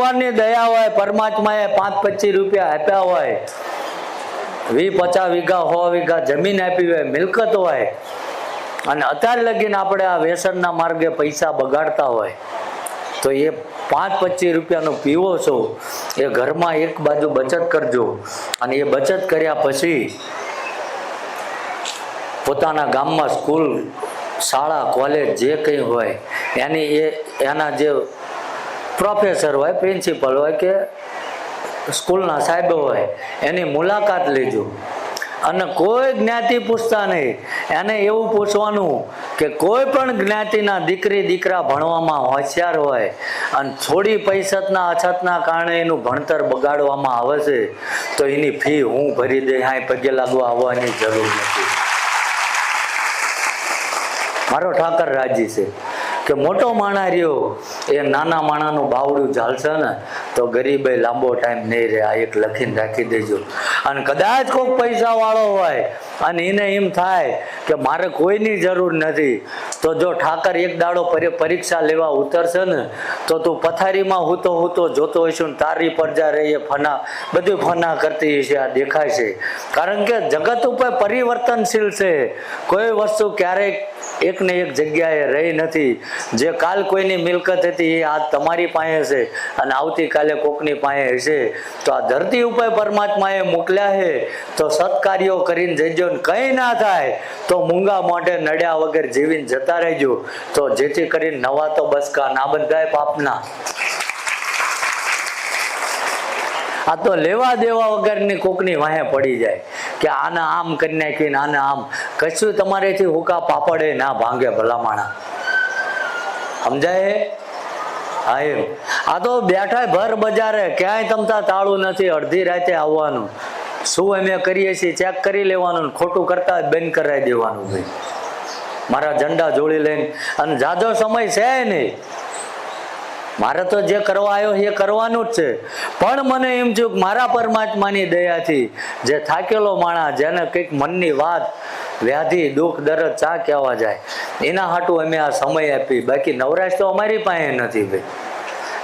ભગવાનની દયા હોય, પરમાત્માએ પાંચ પચીસ રૂપિયા આપ્યા હોય વી પચાસ વીઘા, સો વીઘા જમીન આપી હોય, મિલકત હોય, અને અત્યારે લગીને આપણે આ વ્યસનના માર્ગે પૈસા બગાડતા હોય, તો એ પાંચ પચીસ રૂપિયાનો પીવો છો, એ ઘરમાં એક બાજુ બચત કરજો, અને એ બચત કર્યા પછી પોતાના ગામમાં સ્કૂલ, શાળા, કોલેજ જે કંઈ હોય, એની એ, એના જે પ્રોફેસર હોય, પ્રિન્સિપલ હોય કે સ્કૂલના સાહેબ હોય, એની મુલાકાત લેજો. અને કોઈ જ્ઞાતિ પૂછતા નહીં. એને એવું પૂછવાનું કે કોઈ પણ જ્ઞાતિના દીકરી, દીકરા ભણવામાં હોશિયાર હોય અને થોડી પૈસતના અછતના કારણે એનું ભણતર બગાડવામાં આવે છે, તો એની ફી હું ભરી દે હા પગે લાગવા આવવાની જરૂર નથી. મારો ઠાકર રાજી છે. કે મોટો માણા રહ્યો, એ નાના માણાનું બાવડું ઝાલશે ને, તો ગરીબે લાંબો ટાઈમ નહીં રહે, આ એક લખીને રાખી દેજો. અને કદાચ કોઈક પૈસા વાળો હોય અને એને એમ થાય કે મારે કોઈની જરૂર નથી. તો જો ઠાકર એક દાડો પરીક્ષા લેવા ઉતરશે ને, તો તું પથારીમાં હૂતો હૂતો જોતો હશું ને તારી પરજા રહીએ ફના, બધું ફના કરતી હશે આ દેખાય છે. કારણ કે જગત ઉપર પરિવર્તનશીલ છે. કોઈ વસ્તુ ક્યારેક એક ને એક જગ્યાએ રહી નથી. જે કાલ કોઈની મિલકત હતી એ આજ તમારી પાસે છે અને આવતીકાલે કોકની પાસે હશે. તો આ ધરતી ઉપર પરમાત્માએ મોકલ્યા છે તો સત્કાર્યો કરીને જજો ને કંઈ ના થાય, તો મૂંગા મોઢે નડ્યા વગર જીવીને જતા રહેજો. તો જેથી કરીને નવા તો બસકા ના બંધાય પાપના. આ તો લેવા દેવા વગરની કોકની વાહે પડી જાય, કે આને આમ કરી નાખીને આને આમ. કશું તમારેથી હુકા પાપડે ના ભાંગે ભલામાણા. સમજાય? હા એમ. આ તો બેઠા ભર બજારે, ક્યાંય તમતા તાળું નથી અડધી રાતે આવવાનું. શું અમે કરીએ છીએ? ચેક કરી લેવાનું ખોટું કરતા બંધ કરાવી દેવાનું ભાઈ. મારા ઝંડા જોડી લઈને. અને જાજો સમય છે નહીં. મારે તો જે કરવા આવ્યો એ કરવાનું જ છે. પણ મને એમ થયું કે મારા પરમાત્માની દયાથી જે થાકેલો માણસ, જેને કંઈક મનની વાત, વ્યાધિ, દુઃખ, દરદ, ચા કહેવા જાય, એના હાટું અમે આ સમય આપી. બાકી નવરાશ તો અમારી પાસે નથી ભાઈ.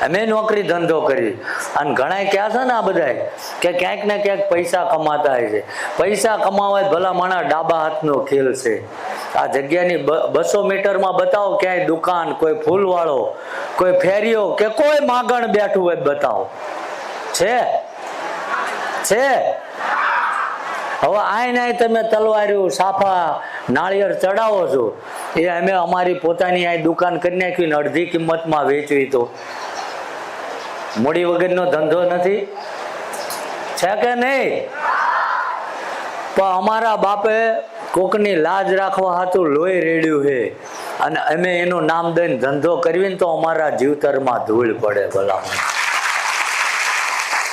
અમે નોકરી ધંધો કરી. અને ઘણા ક્યાં છે ને આ બધા કે ક્યાંક ને ક્યાંક પૈસા કમાતા હોય છે. પૈસા કમાવાય ભલા માણા ડાબા હાથનો ખેલ છે. આ જગ્યાની બસો મીટરમાં બતાવો ક્યાંય દુકાન, કોઈ ફૂલવાળો, કોઈ ફેરીઓ, કે કોઈ માગણ બેઠું હોય બતાવો. છે? છે? હવે આય નાય તમે તલવાર્યું સાફા, નાળિયેર ચડાવો છો. એ અમે અમારી પોતાની આ દુકાન કરી નાખી અડધી કિંમતમાં વેચવી તો. મૂડી વગરનો ધંધો નથી? છે કે નહીં? પણ અમારા બાપે કોકની લાજ રાખવા હાતું લોહી રેડ્યું છે. અને અમે એનું નામ દઈને ધંધો કરવી ને તો અમારા જીવતરમાં ધૂળ પડે ભલામણ.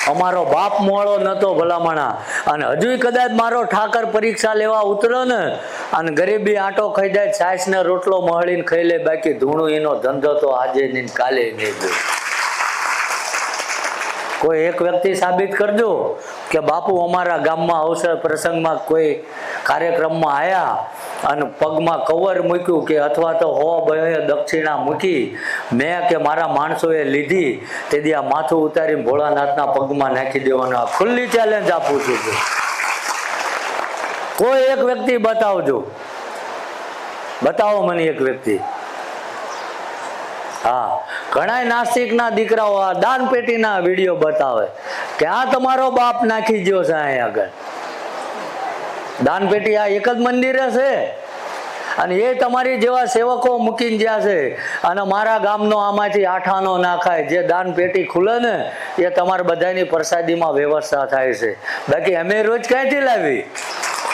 અમારો બાપ મોળો નતો ભલામણા. અને હજુય કદાચ મારો ઠાકર પરીક્ષા લેવા ઉતરો ને, અને ગરીબી આટો ખાઈ જાય છાશ ને રોટલો મહળીને ખાઈ લે, બાકી ધૂણું એનો ધંધો તો આજે નહીં ને કાલે નહીં ગયો કોઈ એક વ્યક્તિ સાબિત કરજો કે બાપુ અમારા ગામમાં અવસર પ્રસંગમાં કોઈ કાર્યક્રમમાં આવ્યા અને પગમાં કવર મૂક્યું કે અથવા તો હો બહે દક્ષિણા મૂકી મેં કે મારા માણસોએ લીધી તેથી આ માથું ઉતારીને ભોળાનાથના પગમાં નાખી દેવાનું ખુલ્લી ચેલેન્જ આપું છું. કોઈ એક વ્યક્તિ બતાવજો બતાવો મને એક વ્યક્તિ હા. ઘણા નાસ્તિકના દીકરાઓ આ દાન પેટીના વીડિયો બતાવે કે આ તમારો બાપ નાખી ગયો છે અહીંયા આગળ. દાન પેટી આ એક જ મંદિરે છે અને એ તમારી જેવા સેવકો મૂકીને જ્યાં છે અને મારા ગામનો આમાંથી આઠાનો નાખાય, જે દાન પેટી ખુલે ને, એ તમારા બધાની પ્રસાદીમાં વ્યવસ્થા થાય છે. બાકી અમે રોજ ક્યાંથી લાવી?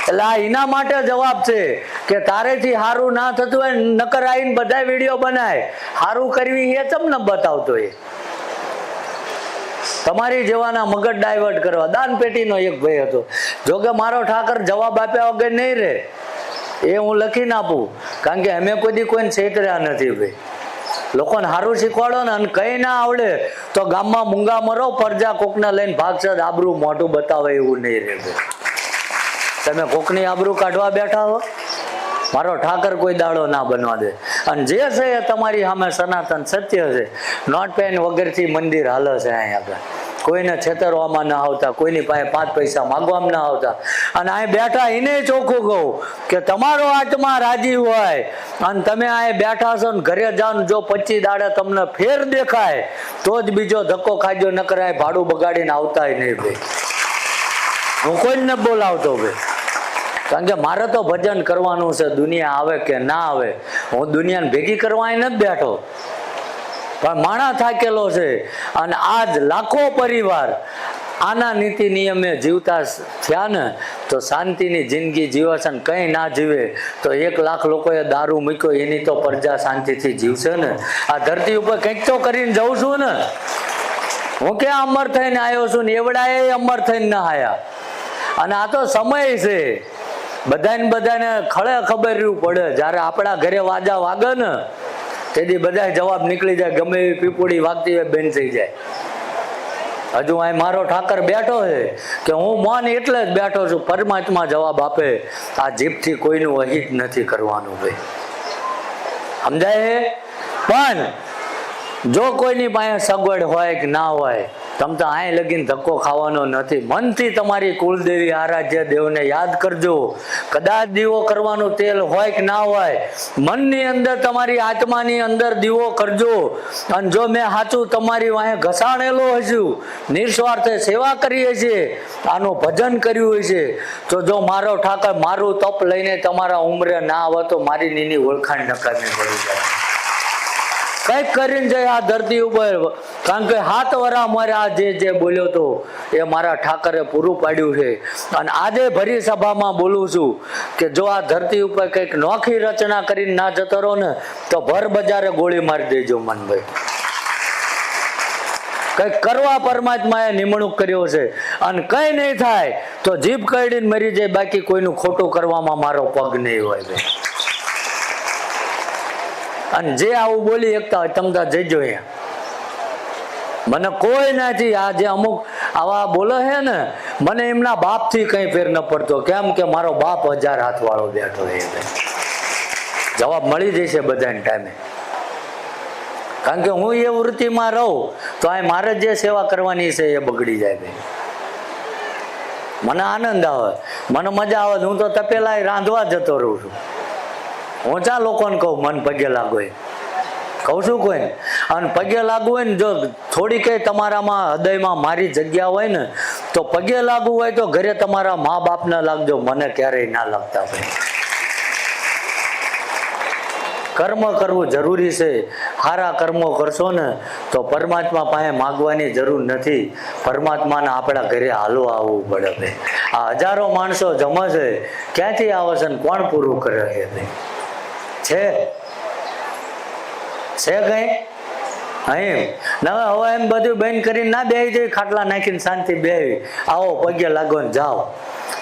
એટલે આ એના માટે જવાબ છે કે તારેથી સારું ના થતું હોય નકર આવીને બધા વીડિયો બનાય. સારું કરવી એ તમને બતાવતો એ? તમારી જેવાના મગજ ડાયવર્ટ કરવા. દાન પેટીનો એક ભાઈ હતો. જો કે મારો ઠાકર જવાબ આપ્યા વગર નહીં રે એ હું લખીને આપું. કારણ કે અમે કોઈ કોઈને છેતર્યા નથી ભાઈ. લોકોને સારું શીખવાડો ને અને કઈ ના આવડે તો ગામમાં મૂંગા મરો પરજા કોકને લઈને ભાગસદ આબરું મોઢું બતાવે એવું નહીં રે ભાઈ. તમે કોકની આબરૂ કાઢવા બેઠા હો? મારો ઠાકર કોઈ દાડો ના બનવા દે. અને જે છે એ તમારી સામે સનાતન સત્ય છે. નોટ પેન વગરથી મંદિર હાલે છે અહીંયા આગળ. કોઈને છેતરવામાં ના આવતા, કોઈની પાસે પાંચ પૈસા માગવામાં ના આવતા. અને અહીં બેઠા એને ચોખ્ખું કહું કે તમારો આત્મા રાજી હોય. અને તમે અહીં બેઠા છો ને ઘરે જાઓ જો પચી દાડે તમને ફેર દેખાય, તો જ બીજો ધક્કો ખાજો ન કરાય ભાડું બગાડીને આવતા નહીં ભાઈ. હું કોઈને બોલાવતો ભાઈ. કારણ કે મારે તો ભજન કરવાનું છે, દુનિયા આવે કે ના આવે? હું દુનિયાને ભેગી કરવા નથી બેઠો. પણ માણા થાકેલો છે. અને આજ લાખો પરિવાર આના નીતિ નિયમે જીવતા થયા ને, તો શાંતિની જિંદગી જીવે છે ને કંઈ ના જીવે, તો એક લાખ લોકોએ દારૂ મૂક્યો, એની તો પ્રજા શાંતિથી જીવશે ને. આ ધરતી ઉપર કંઈક તો કરીને જઉં છું ને. હું ક્યાં અમર થઈને આવ્યો છું ને? એવડાએ અમર થઈને ના આવ્યા. અને આ તો સમય છે. બધાને બધાને ખળે ખબર રહ્યું પડે. જ્યારે આપણા ઘરે વાજા વાગે ને, તેથી બધા જવાબ નીકળી જાય, ગમે એવી પીપુડી વાગતી હોય બેન થઈ જાય. હજુ અહીં મારો ઠાકર બેઠો છે કે હું મૌન એટલે જ બેઠો છું, પરમાત્મા જવાબ આપે. આ જીભથી કોઈનું અહિત નથી કરવાનું ભાઈ. સમજાય? પણ જો કોઈની પાસે સગવડ હોય કે ના હોય તમ તો અહીં લગીને ધક્કો ખાવાનો નથી. મનથી તમારી કુલદેવી આરાધ્ય દેવને યાદ કરજો. કદાચ દીવો કરવાનું તેલ હોય કે ના હોય, મનની અંદર તમારી આત્માની અંદર દીવો કરજો. અને જો મેં સાચું તમારી વાંહે ઘસાણેલો હશું, નિસ્વાર્થે સેવા કરીએ છીએ, આનું ભજન કર્યું હોય છે, તો જો મારો ઠાકર મારું તપ લઈને તમારા ઉંમરે ના આવે તો મારી નીની ઓળખાણ નકામી પડી જાય. કંઈક કરીને જાય આ ધરતી ઉપર, કારણ કે હાથ વરા મારે આ જે જે બોલ્યો તો, એ મારા ઠાકરે પૂરું પાડ્યું છે. અને આજે ભરી સભામાં બોલું છું કે જો આ ધરતી ઉપર કંઈક નોખી રચના કરીને ના જતો રહો ને, તો ભર બજારે ગોળી મારી દેજો મનભાઈ. કંઈક કરવા પરમાત્માએ નિમણૂક કર્યો છે. અને કંઈ નહીં થાય, તો જીભ કરડીને મરી જાય, બાકી કોઈનું ખોટું કરવામાં મારો પગ નહીં હોય અને જે આવું બોલી એકતા હોય તમ ત્યાં જઈજો અહીંયા મને કોઈ નથી આ જે અમુક આવા બોલે છે ને, મને એમના બાપથી કઈ ફેર ન પડતો. કેમ કે મારો બાપ હજાર હાથ વાળો બેઠો ભાઈ. જવાબ મળી જશે બધાને ટાઈમે. કારણ કે હું એ વૃત્તિમાં રહું, તો આ મારે જે સેવા કરવાની છે એ બગડી જાય ભાઈ મને આનંદ આવે. મને મજા આવે. હું તો તપેલા રાંધવા જતો રહું છું. હું લોકોને કહું, મન પગે લાગો એ કહું છું કોઈ અને પગે લાગવું હોય ને જો થોડી કઈ તમારામાં હૃદયમાં મારી જગ્યા હોય ને, તો પગે લાગવું હોય તો ઘરે તમારા મા બાપને લાગજો, મને ક્યારેય ના લાગતા ભાઈ કર્મ કરવું જરૂરી છે. સારા કર્મો કરશો ને, તો પરમાત્મા પાસે માગવાની જરૂર નથી. પરમાત્માને આપણા ઘરે હાલવા આવવું પડે આ હજારો માણસો જમે છે. ક્યાંથી આવે છે કોણ પૂરું કરે છે ભાઈ? છે? છે કઈ? અહીં ના, હવે એમ બધું બંધ કરીને ના બેહી જાય, ખાટલા નાખીને શાંતિ બેહી. આવો, પગે લાગો ને જાઓ.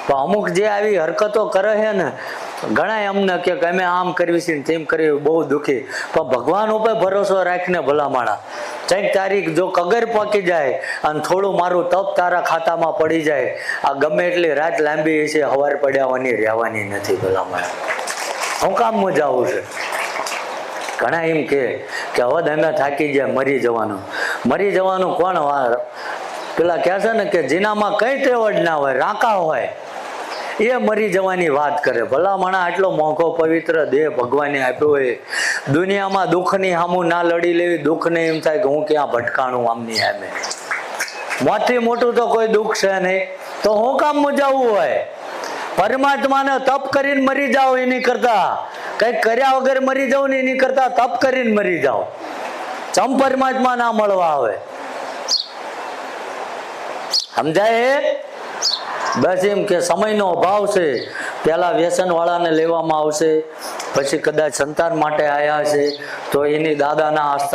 પણ અમુક જે આવી હરકતો કરે છે ને ઘણા અમને કે અમે આમ કરવી છે તેમ કરવી, બહુ દુઃખી. પણ ભગવાન ઉપર ભરોસો રાખીને ભલા માણા કંઈક તારીખ જો કગર પકી જાય અને થોડું મારું તપ તારા ખાતામાં પડી જાય, આ ગમે એટલી રાત લાંબી છે હવાર પડ્યાવાની રહેવાની નથી ભલા માણા હું કામ મજાવું છે. ઘણા એમ કે હવે તમે થાકી ગયા, મરી જવાનું. મરી જવાનું કોણ વાર પેલા કહે છે ને કે, જીનામાં કઈ તેવડ ના હોય, રાકા હોય. એ મરી જવાની વાત કરે. ભલા માણા આટલો મોંઘો પવિત્ર દેહ ભગવાને આપ્યો હોય. દુનિયામાં દુઃખની સામું ના લડી લેવી. દુઃખને એમ થાય કે હું ક્યાં ભટકાણું આમની સામે. મોટી મોટું તો કોઈ દુઃખ છે નહીં. તો હું કામ મજાવું હોય? પરમાત્માને તપ કરીને મરી જાઓ એની કરતા. કંઈક કર્યા વગર મરી જાઓ ને એની કરતા તપ કરીને મરી જાઓ. ચમ પરમાત્મા ના મળવા આવે? સમજાય? બસ એમ કે સમયનો અભાવ છે. પેલા વ્યસન વાળાને લેવામાં આવશે, પછી કદાચ સંતાન માટે આયા છે તો એની દાદાના આસ્થા